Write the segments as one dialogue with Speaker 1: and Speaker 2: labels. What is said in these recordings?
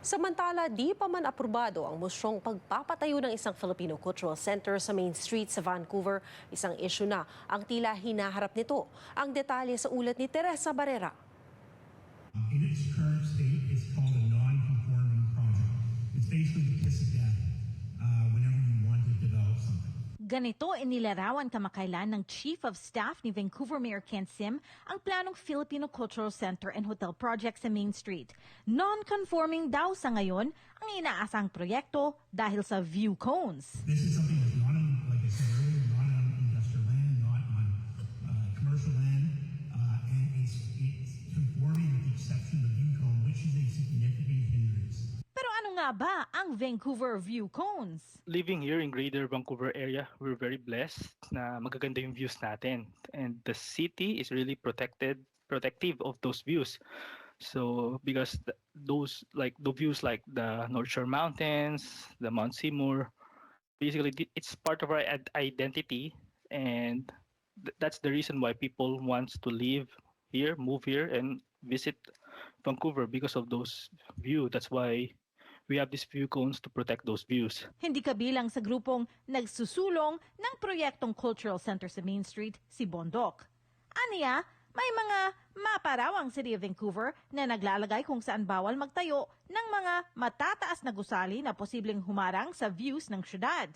Speaker 1: Samantala, di pa man aprobado ang mosyong pagpapatayo ng isang Filipino Cultural Center sa Main Street sa Vancouver. Isang issue na ang tila hinaharap nito. Ang detalye sa ulat ni Teresa Barrera.
Speaker 2: In its current state, it's called a non-conforming project. It's basically the kiss of death uh, whenever you want to develop something.
Speaker 3: Ganito inilarawan kamakailan ng Chief of Staff ni Vancouver Mayor Ken Sim ang planong Filipino Cultural Center and Hotel Project sa Main Street. Non-conforming daw sa ngayon ang inaasang proyekto dahil sa view cones.
Speaker 2: This is something
Speaker 3: nga ba ang Vancouver view cones?
Speaker 4: living here in Greater Vancouver area, we're very blessed na magaganda yung views natin. And the city is really protected, protective of those views. So because those like the views like the North Shore Mountains, the Mount Seymour, basically it's part of our identity, and th- that's the reason why people wants to live here, move here, and visit Vancouver because of those view. That's why we have these view cones to protect those views.
Speaker 3: Hindi kabilang sa grupong nagsusulong ng proyektong Cultural Center sa Main Street si Bondok. Aniya, may mga maparaw ang City of Vancouver na naglalagay kung saan bawal magtayo ng mga matataas na gusali na posibleng humarang sa views ng syudad.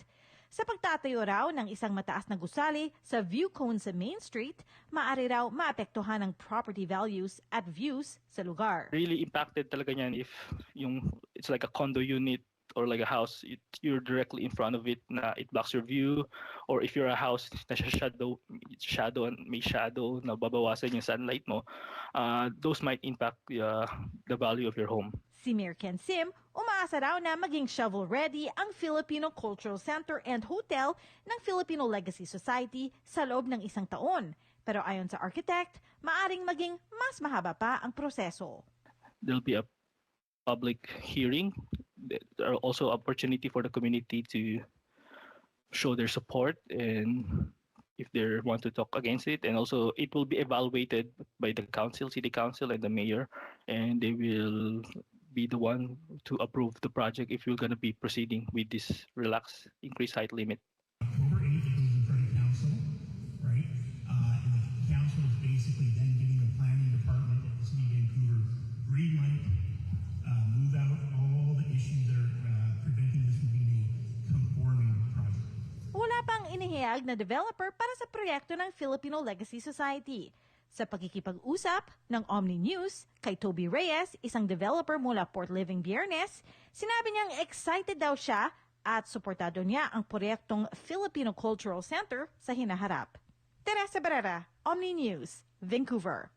Speaker 3: Sa pagtatayo raw ng isang mataas na gusali sa view cone sa Main Street, maaari raw maapektuhan ang property values at views sa lugar.
Speaker 4: really impacted talaga niyan if yung it's like a condo unit or like a house it, you're directly in front of it na it blocks your view or if you're a house na shadow shadow and may shadow na babawasan yung sunlight mo uh, those might impact uh, the value of your home
Speaker 3: Si Mayor Ken Sim, umaasa raw na maging shovel-ready ang Filipino Cultural Center and Hotel ng Filipino Legacy Society sa loob ng isang taon. Pero ayon sa architect, maaring maging mas mahaba pa ang proseso.
Speaker 4: there'll be a public hearing are also opportunity for the community to show their support and if they want to talk against it. And also it will be evaluated by the council city council and the mayor and they will be the one to approve the project if you're going to be proceeding with this relaxed increased height limit
Speaker 3: inihayag na developer para sa proyekto ng Filipino Legacy Society. Sa pagkikipag-usap ng Omni News kay Toby Reyes, isang developer mula Port Living Biernes, sinabi niyang excited daw siya at suportado niya ang proyektong Filipino Cultural Center sa hinaharap. Teresa Barrera, Omni News, Vancouver.